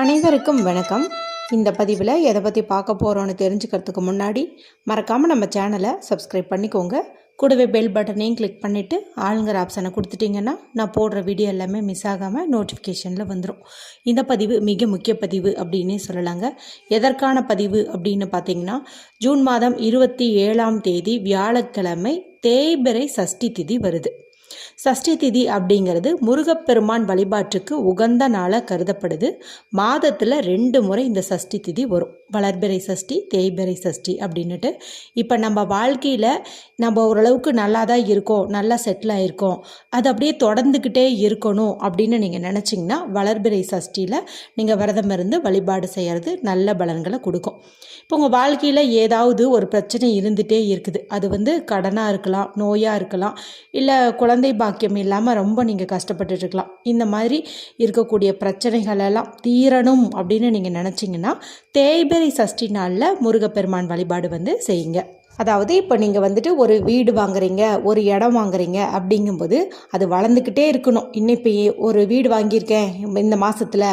அனைவருக்கும் வணக்கம். இந்த பதிவில் எதை பற்றி பார்க்க போகிறோன்னு தெரிஞ்சுக்கிறதுக்கு முன்னாடி மறக்காமல் நம்ம சேனலை சப்ஸ்கிரைப் பண்ணிக்கோங்க. கூடவே பெல் பட்டனையும் கிளிக் பண்ணிவிட்டு ஆளுங்கிற ஆப்ஷனை கொடுத்துட்டிங்கன்னா நான் போடுற வீடியோ எல்லாமே மிஸ் ஆகாமல் நோட்டிஃபிகேஷனில் வந்துடும் இந்த பதிவு மிக முக்கிய பதிவு அப்படின்னே சொல்லலாங்க. எதற்கான பதிவு அப்படின்னு பார்த்தீங்கன்னா ஜூன் மாதம் இருபத்தி ஏழாம் தேதி வியாழக்கிழமை தேய்பிறை சஷ்டி திதி வருது. சஷ்டி திதி அப்படிங்கிறது முருகப்பெருமான் வழிபாட்டுக்கு உகந்த நாளாக கருதப்படுது. மாதத்தில் ரெண்டு முறை இந்த சஷ்டி திதி வரும். வளர்பிறை சஷ்டி தேய்பிறை சஷ்டி அப்படின்னுட்டு. இப்போ நம்ம வாழ்க்கையில் நம்ம ஓரளவுக்கு நல்லா தான் இருக்கோம் நல்லா செட்டில் ஆகிருக்கோம் அது அப்படியே தொடர்ந்துக்கிட்டே இருக்கணும் அப்படின்னு நீங்கள் நினச்சிங்கன்னா வளர்பிறை சஷ்டியில் நீங்கள் விரதம் இருந்து வழிபாடு செய்கிறது நல்ல பலன்களை கொடுக்கும். இப்போ உங்கள் வாழ்க்கையில் ஏதாவது ஒரு பிரச்சனை இருந்துகிட்டே இருக்குது. அது வந்து கடனாக இருக்கலாம் நோயாக இருக்கலாம் இல்லை குழந்தை பாக்கியம் இல்லாமல் ரொம்ப நீங்கள் கஷ்டப்பட்டுட்ருக்கலாம் இந்த மாதிரி இருக்கக்கூடிய பிரச்சனைகள் எல்லாம் தீரணும் அப்படின்னு நீங்கள் நினச்சிங்கன்னா தேய்பிறை சஷ்டி நாளில் முருகப்பெருமான் வழிபாடு வந்து செய்யுங்க. அதாவது இப்போ நீங்கள் வந்துட்டு ஒரு வீடு வாங்குறீங்க ஒரு இடம் வாங்குறீங்க அப்படிங்கும்போது அது வளர்ந்துக்கிட்டே இருக்கணும். இன்னும் இப்போ ஒரு வீடு வாங்கியிருக்கேன் இந்த மாதத்தில்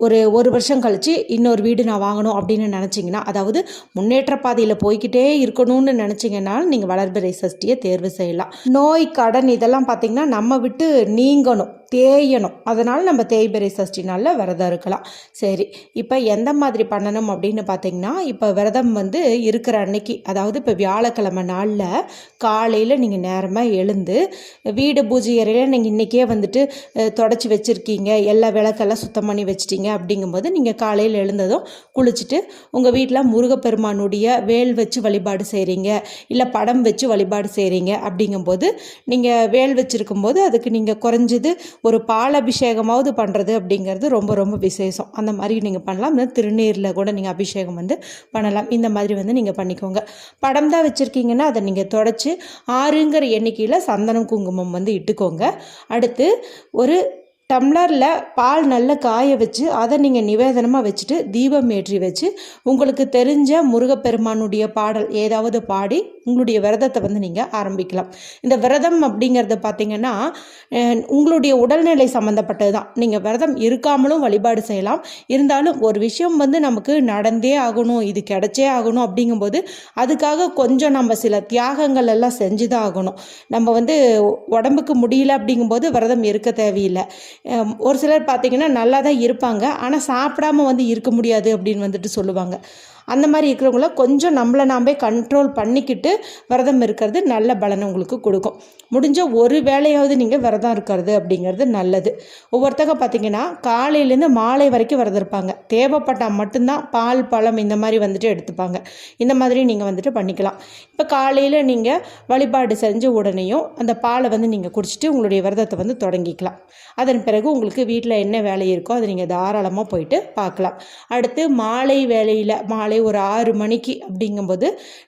ஒரு ஒரு வருஷம் கழித்து இன்னொரு வீடு நான் வாங்கணும் அப்படின்னு நினச்சிங்கன்னா அதாவது முன்னேற்ற பாதையில் போய்கிட்டே இருக்கணும்னு நினச்சிங்கன்னா நீங்கள் வளர்பிறை சஷ்டியை தேர்வு செய்யலாம். நோய் கடன் இதெல்லாம் பார்த்திங்கன்னா நம்ம விட்டு நீங்கணும். தேயணும். அதனால் நம்ம தேய்பிறை சஷ்டி நாளில் விரதம் இருக்கலாம். சரி இப்போ எந்த மாதிரி பண்ணணும் அப்படின்னு பார்த்தீங்கன்னா இப்போ விரதம் வந்து இருக்கிற அன்னைக்கு அதாவது இப்போ வியாழக்கிழமை நாளில் காலையில் நீங்கள் நேரமாக எழுந்து வீடு பூஜை அறையில் நீங்கள் இன்றைக்கே வந்துட்டு தொடச்சி வச்சுருக்கீங்க எல்லா விளக்கெல்லாம் சுத்தம் பண்ணி வச்சிட்டிங்க அப்படிங்கும்போது நீங்கள் காலையில் எழுந்ததும் குளிச்சுட்டு உங்கள் வீட்டில் முருகப்பெருமானுடைய வேல் வச்சு வழிபாடு செய்கிறீங்க இல்லை படம் வச்சு வழிபாடு செய்கிறீங்க அப்படிங்கும்போது நீங்கள் வேல் வச்சுருக்கும்போது அதுக்கு நீங்கள் குறைஞ்சது ஒரு பால் அபிஷேகமாவது பண்ணுறது அப்படிங்கிறது ரொம்ப ரொம்ப விசேஷம். அந்த மாதிரி நீங்கள் பண்ணலாம். இந்த திருநீரில் கூட நீங்கள் அபிஷேகம் வந்து பண்ணலாம். இந்த மாதிரி வந்து நீங்கள் பண்ணிக்கோங்க. படம் தான் வச்சுருக்கீங்கன்னா அதை நீங்கள் தொடச்சி ஆறுங்கிற எண்ணிக்கையில் சந்தனம் குங்குமம் வந்து இட்டுக்கோங்க. அடுத்து ஒரு டம்ளரில் பால் நல்லா காய வச்சு அதை நீங்கள் நிவேதனமாக வச்சுட்டு தீபம் ஏற்றி வச்சு உங்களுக்கு தெரிஞ்ச முருகப்பெருமானுடைய பாடல் ஏதாவது பாடி உங்களுடைய விரதத்தை வந்து நீங்கள் ஆரம்பிக்கலாம். இந்த விரதம் அப்படிங்கிறது பார்த்திங்கன்னா உங்களுடைய உடல்நிலை சம்மந்தப்பட்டது தான் நீங்கள் விரதம் இருக்காமலும் வழிபாடு செய்யலாம். இருந்தாலும் ஒரு விஷயம் வந்து நமக்கு நடந்தே ஆகணும் இது கிடச்சே ஆகணும் அப்படிங்கும்போது அதுக்காக கொஞ்சம் நம்ம சில தியாகங்கள் எல்லாம் செஞ்சு தான் ஆகணும். நம்ம வந்து உடம்புக்கு முடியல அப்படிங்கும்போது விரதம் இருக்க தேவையில்லை. ஒரு சிலர் பார்த்திங்கன்னா நல்லா தான் இருப்பாங்க ஆனால் சாப்பிடாம வந்து இருக்க முடியாது அப்படின்னு வந்துட்டு சொல்லுவாங்க. அந்த மாதிரி இருக்கிறவங்கள கொஞ்சம் நம்மளை நாமே கண்ட்ரோல் பண்ணிக்கிட்டு விரதம் இருக்கிறது நல்ல பலனை உங்களுக்கு கொடுக்கும். முடிஞ்ச ஒரு வேலையாவது நீங்கள் விரதம் இருக்கிறது அப்படிங்கிறது நல்லது. ஒவ்வொருத்தங்க பார்த்திங்கன்னா காலையிலேருந்து மாலை வரைக்கும் விரதம் இருப்பாங்க. தேவைப்பட்டால் மட்டும்தான் பால் பழம் இந்த மாதிரி வந்துட்டு எடுத்துப்பாங்க. இந்த மாதிரி நீங்கள் வந்துட்டு பண்ணிக்கலாம். இப்போ காலையில் நீங்கள் வழிபாடு செஞ்ச உடனேயும் அந்த பாலை வந்து நீங்கள் குடிச்சிட்டு உங்களுடைய விரதத்தை வந்து தொடங்கிக்கலாம். அதன் பிறகு உங்களுக்கு வீட்டில் என்ன வேலை இருக்கோ அதை நீங்கள் தாராளமாக போயிட்டு பார்க்கலாம். அடுத்து மாலை வேலையில் மாலை காலை ஒரு ஆறு மணிக்கு அப்படிங்கும்போது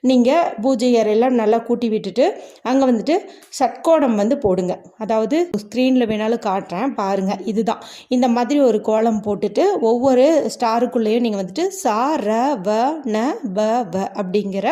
நீங்கள் பூஜை அறையெல்லாம் நல்லா கூட்டி விட்டுட்டு அங்கே வந்துட்டு சட்கோணம் வந்து போடுங்க. அதாவது ஸ்க்ரீனில் வேணாலும் காட்டுறேன் பாருங்கள் இதுதான். இந்த மாதிரி ஒரு கோலம் போட்டுட்டு ஒவ்வொரு ஸ்டாருக்குள்ளேயும் நீங்கள் வந்துட்டு சா ர வ ந வ வ அப்படிங்கிற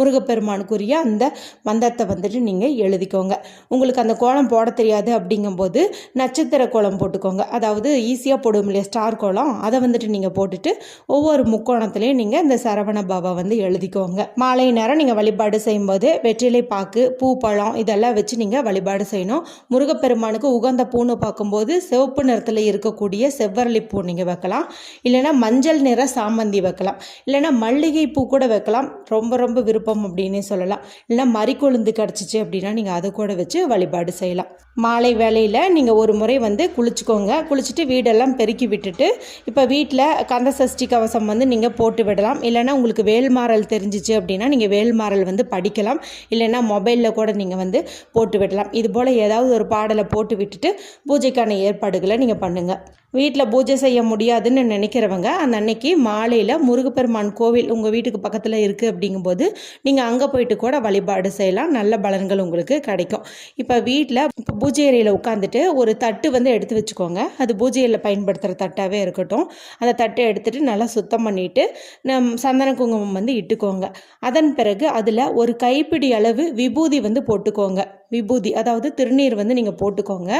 முருகப்பெருமானுக்குரிய அந்த மந்தத்தை வந்துட்டு நீங்கள் எழுதிக்கோங்க. உங்களுக்கு அந்த கோலம் போட தெரியாது அப்படிங்கும்போது நட்சத்திர கோலம் போட்டுக்கோங்க. அதாவது ஈஸியாக போடுவோம் இல்லையா ஸ்டார் கோலம் அதை வந்துட்டு நீங்கள் போட்டுட்டு ஒவ்வொரு முக்கோணத்துலேயும் நீங்கள் இந்த சரவண பாபா வந்து எழுதிக்கோங்க. மாலை நேரம் நீங்கள் வழிபாடு செய்யும்போது வெற்றிலை பாக்கு பூ பழம் இதெல்லாம் வச்சு நீங்கள் வழிபாடு செய்யணும். முருகப்பெருமானுக்கு உகந்த பூன்னு பார்க்கும்போது சிவப்பு நிறத்தில் இருக்கக்கூடிய செவ்வரளி பூ நீங்கள் வைக்கலாம். இல்லைன்னா மஞ்சள் நிற சாமந்தி வைக்கலாம். இல்லைன்னா மல்லிகை பூ கூட வைக்கலாம். ரொம்ப ரொம்ப விருப்பம் அப்படின்னு சொல்லலாம். இல்லைன்னா மறிக்கொழுந்து கிடச்சிச்சு அப்படின்னா நீங்கள் அதை கூட வச்சு வழிபாடு செய்யலாம். மாலை வேலையில் நீங்கள் ஒரு முறை வந்து குளிச்சுக்கோங்க. குளிச்சுட்டு வீடெல்லாம் பெருக்கி விட்டுட்டு இப்போ வீட்டில் கந்த சஷ்டி கவசம் வந்து நீங்கள் போட்டு விடலாம். இல்லைனா உங்களுக்கு வேல்மாறல் தெரிஞ்சிச்சு அப்படின்னா நீங்கள் வேல்மாறல் வந்து படிக்கலாம். இல்லைன்னா மொபைலில் கூட நீங்கள் வந்து போட்டு விடலாம். இது போல் ஏதாவது ஒரு பாடலை போட்டு விட்டுட்டு பூஜைக்கான ஏற்பாடுகளை நீங்கள் பண்ணுங்கள் வீட்டில் பூஜை செய்ய முடியாதுன்னு நினைக்கிறவங்க அந்த அன்னைக்கு மாலையில் முருகப்பெருமான் கோவில் உங்கள் வீட்டுக்கு பக்கத்தில் இருக்குது அப்படிங்கும்போது நீங்கள் அங்கே போயிட்டு கூட வழிபாடு செய்யலாம். நல்ல பலன்கள் உங்களுக்கு கிடைக்கும். இப்போ வீட்டில் இப்போ பூஜை அறையில் உட்காந்துட்டு ஒரு தட்டு வந்து எடுத்து வச்சுக்கோங்க. அது பூஜையில் பயன்படுத்துகிற தட்டாகவே இருக்கட்டும். அந்த தட்டை எடுத்துகிட்டு நல்லா சுத்தம் பண்ணிவிட்டு நம் சந்தன குங்குமம் வந்து இட்டுக்கோங்க. அதன் பிறகு அதில் ஒரு கைப்பிடி அளவு விபூதி வந்து போட்டுக்கோங்க. விபூதி அதாவது திருநீர் வந்து நீங்கள் போட்டுக்கோங்க.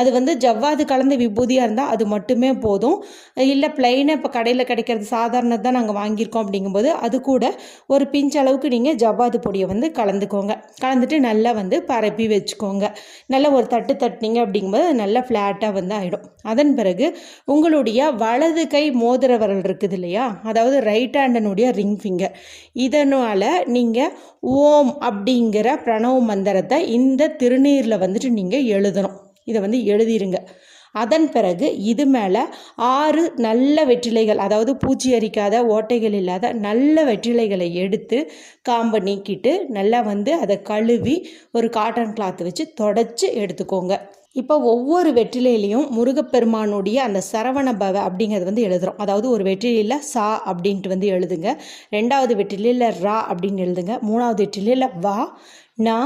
அது வந்து ஜவ்வாது கலந்த விபூதியாக இருந்தால் அது மட்டுமே போதும். இல்லை பிளைனாக இப்போ கடையில் கிடைக்கிறது சாதாரண தான் நாங்கள் வாங்கியிருக்கோம் அப்படிங்கும்போது அது கூட ஒரு பிஞ்ச் அளவுக்கு நீங்கள் ஜவ்வாது பொடியை வந்து கலந்துக்கோங்க. கலந்துட்டு நல்லா வந்து பரப்பி வச்சுக்கோங்க. நல்லா ஒரு தட்டு தட்டினீங்க அப்படிங்கும்போது அது நல்லா ஃப்ளாட்டாக வந்து ஆகிடும் அதன் பிறகு உங்களுடைய வலது கை மோதிர விரல் இருக்குது இல்லையா? அதாவது ரைட் ஹேண்டனுடைய ரிங் ஃபிங்கர் இதனால் நீங்கள் ஓம் அப்படிங்கிற பிரணவ மந்திரத்தை இந்த இந்த திருநீரில் வந்துட்டு நீங்கள் எழுதணும். இதை வந்து எழுதிருங்க. அதன் பிறகு இது மேலே ஆறு நல்ல வெற்றிலைகள் அதாவது பூச்சி அரிக்காத ஓட்டைகள் இல்லாத நல்ல வெற்றிலைகளை எடுத்து காம்பை நீக்கிட்டு நல்லா வந்து அதை கழுவி ஒரு காட்டன் கிளாத் வச்சு தொடச்சி எடுத்துக்கோங்க. இப்போ ஒவ்வொரு வெற்றிலையிலையும் முருகப்பெருமானுடைய அந்த சரவண பவ அப்படிங்கிறது வந்து எழுதுகிறோம் அதாவது ஒரு வெற்றிலையில் சா அப்படின்ட்டு வந்து எழுதுங்க. ரெண்டாவது வெற்றிலையில் ரா அப்படின்னு எழுதுங்க. மூணாவது வெற்றிலையில் வா நா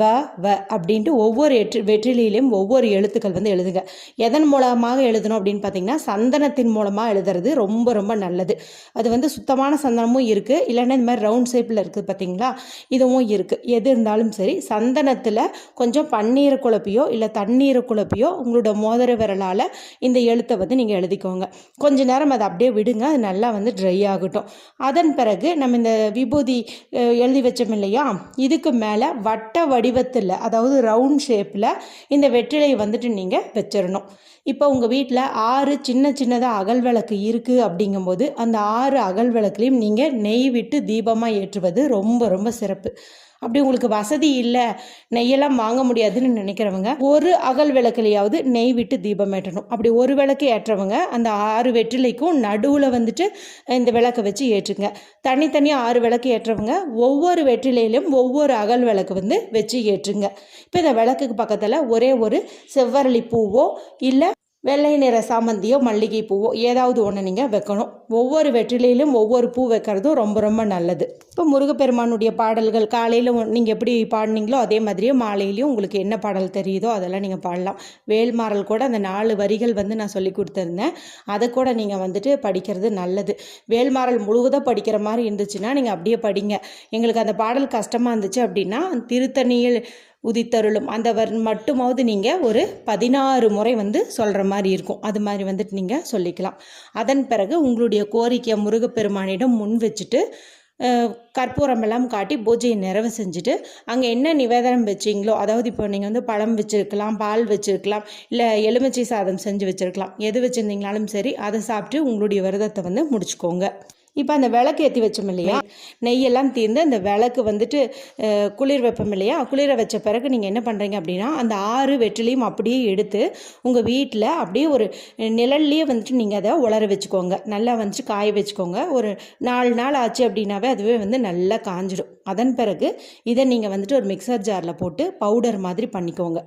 வ வ அப்படின்ட்டு ஒவ்வொரு எட்டு வெற்றிலையிலையும் ஒவ்வொரு எழுத்துக்கள் வந்து எழுதுங்க. எதன் மூலமாக எழுதணும் அப்படின்னு பார்த்தீங்கன்னா சந்தனத்தின் மூலமாக எழுதுறது ரொம்ப ரொம்ப நல்லது. அது வந்து சுத்தமான சந்தனமும் இருக்குது இல்லைன்னா இந்த மாதிரி ரவுண்ட் ஷேப்பில் இருக்குது பார்த்தீங்களா? இதுவும் இருக்குது எது இருந்தாலும் சரி சந்தனத்தில் கொஞ்சம் பன்னீரை குழப்பியோ இல்லை தண்ணீரை குழப்பியோ உங்களோட மோதிர விரலால் இந்த எழுத்தை வந்து நீங்கள் எழுதிக்கோங்க. கொஞ்ச நேரம் அதை அப்படியே விடுங்க. அது நல்லா வந்து ட்ரை ஆகட்டும். அதன் பிறகு நம்ம இந்த விபூதி எழுதி வச்சோம் இல்லையா? இதுக்கு மேலே வட்ட வடிவத்தில் அதாவது ரவுண்ட் ஷேப்பில் இந்த வெற்றிலை வந்துட்டு நீங்கள் வச்சிடணும் இப்போ உங்கள் வீட்டில் ஆறு சின்ன சின்னதாக அகல் விளக்கு இருக்குது அப்படிங்கும்போது அந்த ஆறு அகல் விளக்குலையும் நீங்கள் நெய் விட்டு தீபமாக ஏற்றுவது ரொம்ப ரொம்ப சிறப்பு. அப்படி உங்களுக்கு வசதி இல்லை நெய்யெல்லாம் வாங்க முடியாதுன்னு நினைக்கிறவங்க ஒரு அகல் விளக்குலையாவது நெய் விட்டு தீபம் ஏற்றணும். அப்படி ஒரு விளக்கு ஏற்றவங்க அந்த ஆறு வெற்றிலைக்கும் நடுவில் வந்துட்டு இந்த விளக்கை வச்சு ஏற்றுங்க. தனித்தனியாக ஆறு விளக்கு ஏற்றவங்க ஒவ்வொரு வெற்றிலையிலும் ஒவ்வொரு அகல் விளக்கு வந்து வச்சு ஏற்றுங்க. இப்போ இந்த விளக்குக்கு பக்கத்தில் ஒரே ஒரு செவ்வரளி பூவோ இல்லை வெள்ளை நிற சாமந்தியோ மல்லிகை பூவோ ஏதாவது ஒன்று நீங்கள் வைக்கணும். ஒவ்வொரு வெற்றிலையிலும் ஒவ்வொரு பூ வைக்கிறதும் ரொம்ப ரொம்ப நல்லது. இப்போ முருகப்பெருமானுடைய பாடல்கள் காலையில் நீங்கள் எப்படி பாடினீங்களோ அதே மாதிரியே மாலையிலையும் உங்களுக்கு என்ன பாடல் தெரியுதோ அதெல்லாம் நீங்கள் பாடலாம். வேல்மாறல் கூட அந்த நாலு வரிகள் வந்து நான் சொல்லி கொடுத்துருந்தேன். அதை கூட நீங்கள் வந்துட்டு படிக்கிறது நல்லது. வேல்மாறல் முழுவதும் படிக்கிற மாதிரி இருந்துச்சுன்னா நீங்கள் அப்படியே படிங்க. எங்களுக்கு அந்த பாடல் கஷ்டமாக இருந்துச்சு அப்படின்னா திருத்தணியில் உதித்தருளும். அந்த வர் மட்டுமாவது நீங்கள் ஒரு பதினாறு முறை வந்து சொல்கிற மாதிரி இருக்கும். அது மாதிரி வந்துட்டு நீங்கள் சொல்லிக்கலாம். அதன் பிறகு உங்களுடைய கோரிக்கையை முருகப்பெருமானிடம் முன் வச்சுட்டு கற்பூரம் எல்லாம் காட்டி பூஜையை நிறைவு செஞ்சுட்டு அங்கே என்ன நிவேதனம் வச்சிங்களோ அதாவது இப்போ நீங்கள் வந்து பழம் வச்சுருக்கலாம் பால் வச்சுருக்கலாம் இல்லை எலுமிச்சை சாதம் செஞ்சு வச்சுருக்கலாம் எது வச்சுருந்தீங்களாலும் சரி அதை சாப்பிட்டு உங்களுடைய விரதத்தை வந்து முடிச்சுக்கோங்க. இப்போ அந்த விளக்கு ஏற்றி வச்சோம் இல்லையா? நெய்யெல்லாம் தீர்ந்து அந்த விளக்கு வந்துட்டு குளிர் வைப்போம் இல்லையா? குளிர வச்ச பிறகு நீங்கள் என்ன பண்ணுறீங்க அப்படின்னா அந்த ஆறு வெற்றிலையும் அப்படியே எடுத்து உங்கள் வீட்டில் அப்படியே ஒரு நிழல்லையே வந்துட்டு நீங்கள் அதை உலர வச்சுக்கோங்க. நல்லா வந்துட்டு காய வச்சுக்கோங்க. ஒரு நாலு நாள் ஆச்சு அப்படின்னாவே அதுவே வந்து நல்லா காஞ்சிடும். அதன் பிறகு இதை நீங்கள் வந்துட்டு ஒரு மிக்சர் ஜாரில் போட்டு பவுடர் மாதிரி பண்ணிக்கோங்க.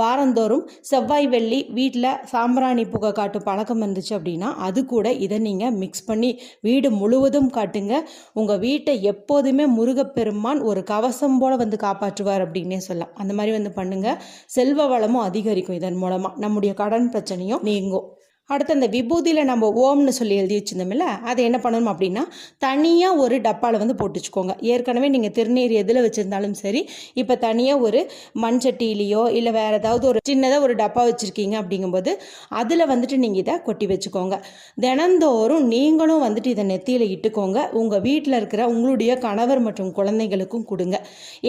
வாரந்தோறும் செவ்வாய் வெள்ளி வீட்டில் சாம்பிராணி புகை காட்டும் பழக்கம் இருந்துச்சு அப்படின்னா அது கூட இதை நீங்கள் மிக்ஸ் பண்ணி வீடு முழுவதும் காட்டுங்க. உங்கள் வீட்டை எப்போதுமே முருகப்பெருமான் ஒரு கவசம் போல் வந்து காப்பாற்றுவார் அப்படின்னே சொல்லலாம். அந்த மாதிரி வந்து பண்ணுங்கள் செல்வ வளமும் அதிகரிக்கும் இதன் மூலமாக நம்முடைய கடன் பிரச்சனையும் நீங்கும். அடுத்து அந்த விபூதியில் நம்ம ஓம்னு சொல்லி எழுதி வச்சுருந்தோம்ல அதை என்ன பண்ணணும் அப்படின்னா தனியாக ஒரு டப்பாவில் வந்து போட்டு வச்சுக்கோங்க. ஏற்கனவே நீங்கள் திருநீர் எதில் வச்சுருந்தாலும் சரி இப்போ தனியாக ஒரு மண் சட்டியிலையோ இல்லை வேறு ஏதாவது ஒரு சின்னதாக ஒரு டப்பா வச்சுருக்கீங்க அப்படிங்கும்போது அதில் வந்துட்டு நீங்கள் இதை கொட்டி வச்சுக்கோங்க. தினந்தோறும் நீங்களும் வந்துட்டு இதை நெத்தியில் இட்டுக்கோங்க. உங்கள் வீட்டில் இருக்கிற உங்களுடைய கணவர் மற்றும் குழந்தைகளுக்கும் கொடுங்க.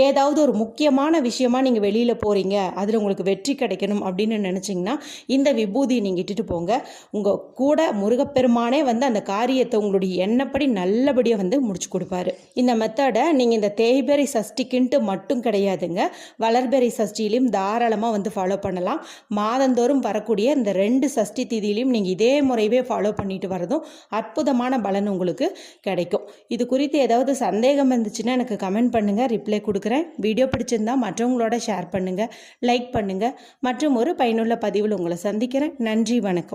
ஏதாவது ஒரு முக்கியமான விஷயமா நீங்கள் வெளியில் போகிறீங்க அதில் உங்களுக்கு வெற்றி கிடைக்கணும் அப்படின்னு நினச்சிங்கன்னா இந்த விபூதியை நீங்கள் இட்டுட்டு போங்க. உங்கள் கூட முருகப்பெருமானே வந்து அந்த காரியத்தை உங்களுடைய எண்ணப்படி நல்லபடியாக வந்து முடிச்சு கொடுப்பாரு. இந்த மெத்தடை நீங்கள் இந்த தேய்பெரி சஷ்டிக்குன்ட்டு மட்டும் கிடையாதுங்க. வளர்பெரி சஷ்டிலையும் தாராளமாக வந்து ஃபாலோ பண்ணலாம். மாதந்தோறும் வரக்கூடிய இந்த ரெண்டு சஷ்டி திதியிலையும் நீங்கள் இதே முறையவே ஃபாலோ பண்ணிட்டு வரதும் அற்புதமான பலன் உங்களுக்கு கிடைக்கும். இது குறித்து ஏதாவது சந்தேகம் இருந்துச்சுன்னா எனக்கு கமெண்ட் பண்ணுங்கள் ரிப்ளை கொடுக்குறேன். வீடியோ பிடிச்சிருந்தா மற்றவங்களோட ஷேர் பண்ணுங்கள் லைக் பண்ணுங்கள் மற்றும் ஒரு பயனுள்ள பதிவில் உங்களை சந்திக்கிறேன். நன்றி வணக்கம்.